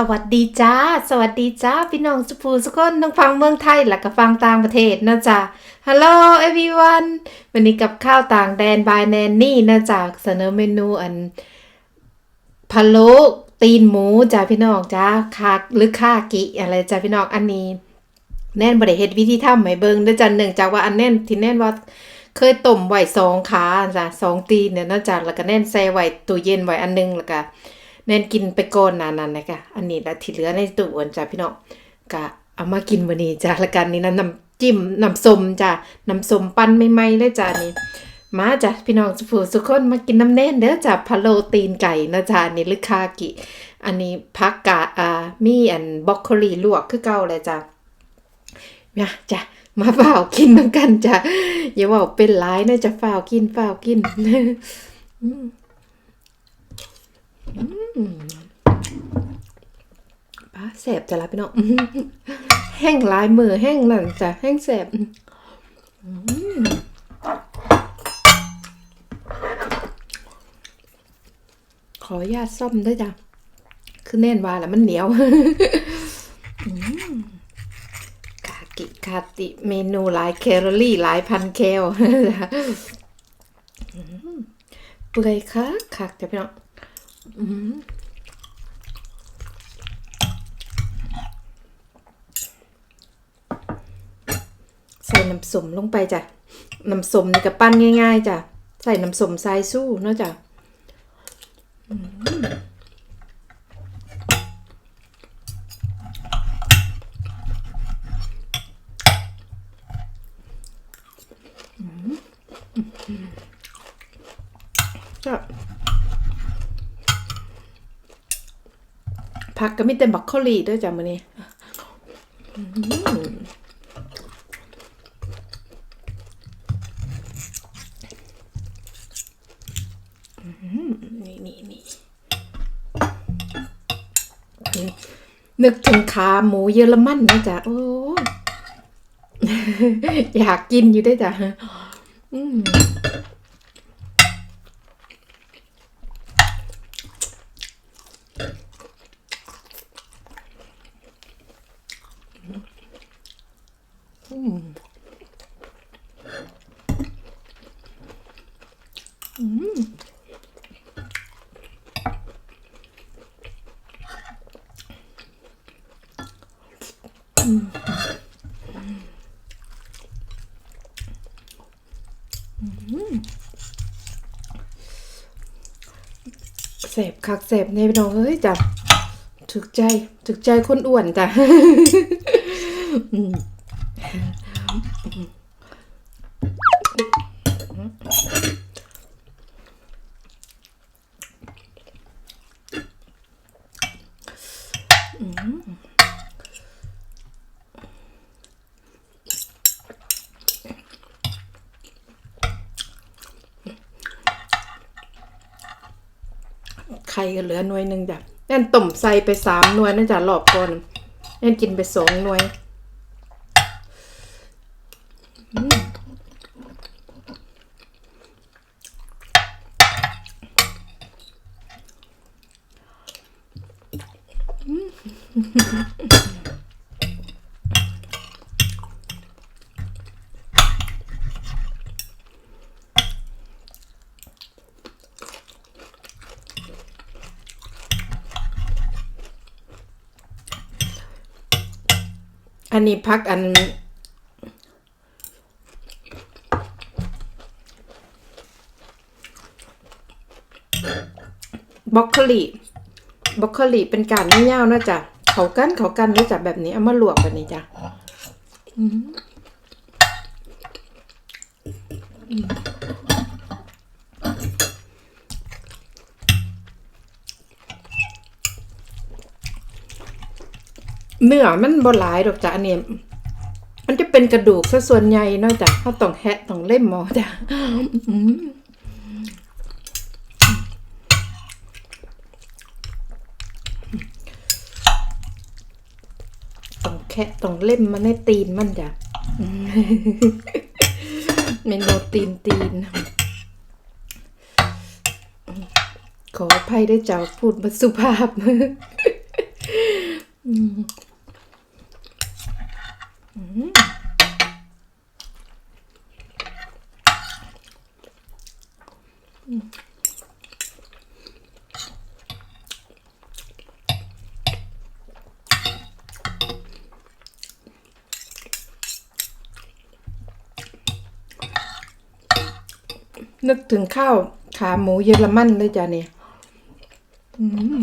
สวัสดีจ้า สวัสดีจ้า พี่น้องสุภูสุกคนทั้งฟังเมืองไทยและก็ฟังต่างประเทศนะจ๊ะ Hello everyone วันนี้กับข้าวต่างแดนบายแนนนี่นะจ๊ะเสนอเมนูอันพะโล้ตีนหมูจ้าพี่น้องจ้าคาหรือคากิอะไรจ้าพี่น้องอันนี้ แน่นบริเฮ็ดวิธีทำให้เบิงด้อจ้ะเนื่งจากว่าอันแน่นที่แน่นว่าเคยต้มไว้สองขาจ้ะสองตีนเนี่ยนอกจากแล้วก็แน่นใส่ไว้ตู้เย็นไว้อันหนึงแล้วก็ แน่นกินไปก่อนนานั้นะคะอันนี้ละที่เหลือในตู้อันจ้ะพี่น้องก็เอามากินวันนี้จ้ะล้วกันนี่นะน้ำจิ้มน้ำส้มจ้ะน้ำส้มปั้นใหม่ๆเลยจ้ะนี่มาจ้ะพี่น้องสุภูสุกคนมากินน้ำเน่นเด้อจ้ะพะโลตีนไก่นะจ้ะนี่หรือคากิ อันนี้ผักกาอ่ามีอันบรอกโคลีลวกคือเก่าเลยจ้ะมาจ้ะมาเฝ้ากินน้ำกันจ้ะอย่าว่าเป็นร้ายนะจะเฝ้ากินเฝ้ากินอื ป้าแสบจ้ะละพี่น้องแห้งลายมือแห้งนั่นจ้ะแห้งแสบอขออนุญาตซ่อมด้วยจ้ะ คือแน่นว่าแล้วมันเหนียวคากิคาติเมนูหลายแคลอรี่หลายพันแคลเปื่อยคักคักจ้ะพี่น้อง ใส่น้ำสมลงไปจ้ะ น้ำสมนี่ก็ปั้นง่าย ๆจ้ะ ใส่น้ำสมทรายสู้เนาะจ้ะก็ ผักก็มีแต่บักโคลีด้วยจ้ะมื้อนี้อืมอืมนี่นี่นี่นึกถึงขาหมูเยอรมันนะจ๊ะ โอ้อยากกินอยู่ด้วยจ้ะอืม เสพคักเสพในน้องเอ้ยจ้ะถึกใจถึกใจคนอ้วนจ้ะ อืมไข่ก็เหลือหน่วยหนึ่งจ้ะแน่นต้มใส่ไปสามหน่วยนั่นจ้ะรอบก่อนแน่นกินไปสองหน่วย อันนี้พักอันบรอกโคลีบรอกโคลีเป็นการไม่ยาวนะจ๊ะเขากันเขากันด้วจ้ะแบบนี้เอามาลวกแบบนี้จ้ะอืม เนื้อมันบหลายดอกจ้ะอันนี้มันจะเป็นกระดูกซะส่วนใหญ่นอกจากเขาต้องแหะต้องเล่มหมอจ้ะต้องแคะต้องเล่มมันให้ตีนมันจ้ะเมนูตีนตีน ขออภัยด้วยเจ้าพูดมาสุภาพ นึกถึงข้าวขาหมูเยอรมันเลยจ้ะเนี่ย อืม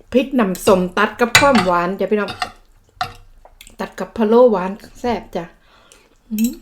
พ ริกน้ำส้มตัดกับความหวานจ้ะพี่น้องตัดกับพะโล้หวานแซ่บจ้ะอืม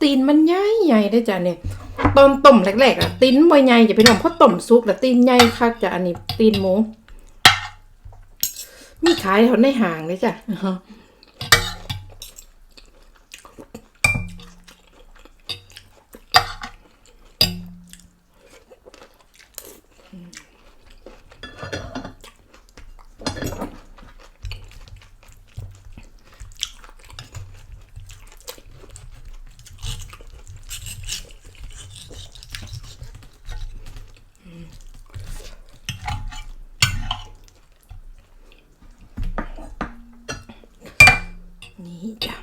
ตีนมันใหญ่ใหญ่ได้จ้ะเนี่ยตอนต้มแรกๆอะตีนบ่ใหญ่จะไปน้องเพราะต้มซุกแล้วตีนใหญ่คักจ้ะอันนี้ตีนหมูมีขายแถวในห้างเลยจ้ะ นี่จ้ะ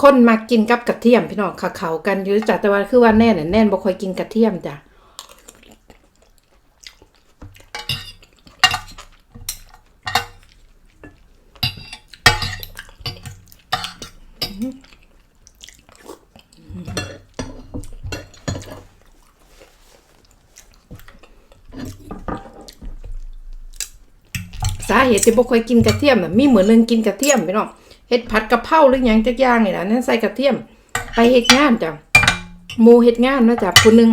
คนมากินกับกระเทียมพี่น้องเขาเขากันอยู่จ้ะแต่ว่าคือว่าแน่น่ะแน่นบ่ค่อยกินกระเทียมจ้ะาเหตุที่บ่ค่อยกินกระเทียมน่ะมีเหมือนเรื่องกินกระเทียมพี่น้องเฮ็ดผัดกะเพราหรือหยังจักอย่างนี่ล่ะนั่นใส่กระเทียม ไปเฮ็ดงานจ้ะหมู่เฮ็ดงานนาะจ้ะผู้หนึง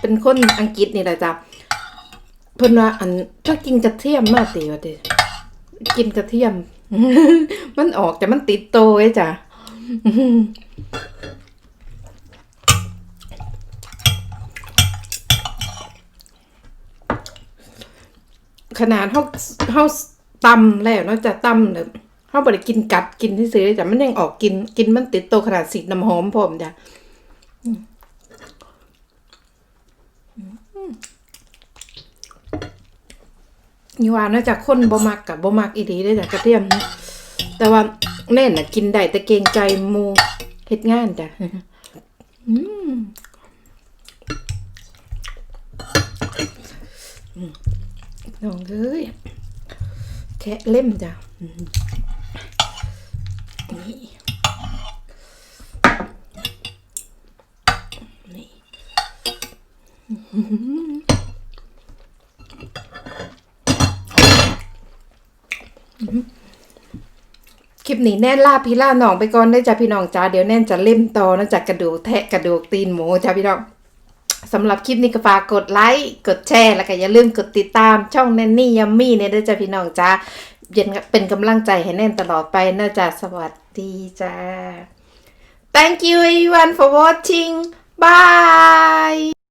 เป็นคนอังกฤษนี่แหละจ้ะเพิ่นว่าอันถ้ากินกระเทียมมาติว่าติกินกระเทียม มันออกแต่มันติดโตไว้จ้ะขนาดเฮาเฮา ตำแล้วนาะจะตำเนี่ยเฮาบ่ได้กินกัดกินที่ซื้อๆจ้ะมันยังออกกิน กินมันติดโตขนาดสีน้ำหอมพร้อมจ้ะอืมอืมนี่ว่านะจากคนบ่มักกับบ่มักอีหลีเด้จ้ะกระเทียมนะแต่ว่าแน่นน่ะ กินได้แต่เกรงใจมูเฮ็ดงานจ้ะอืมน้องเอ้ย แคะเล่มจ้ะนี่ นี่คลิปนี้แน่นล่าพี่ล่าหนองไปก่อนได้จ้ะพี่น้องจ้าเดี๋ยวแน่นจะเล่มต่อนะจากกระดูกแทะกระดูกตีนหมูจ้ะพี่น้อง สำหรับคลิปนี้ก็ฝากกดไลค์ กดแชร์ แล้วก็อย่าลืมกดติดตามช่องแนนนี่ยัมมี่เนี่ยด้วยจ้ะพี่น้องจ้าเป็นกำลังใจให้แน่นตลอดไปนะจ๊ะสวัสดีจ้า Thank you everyone for watching bye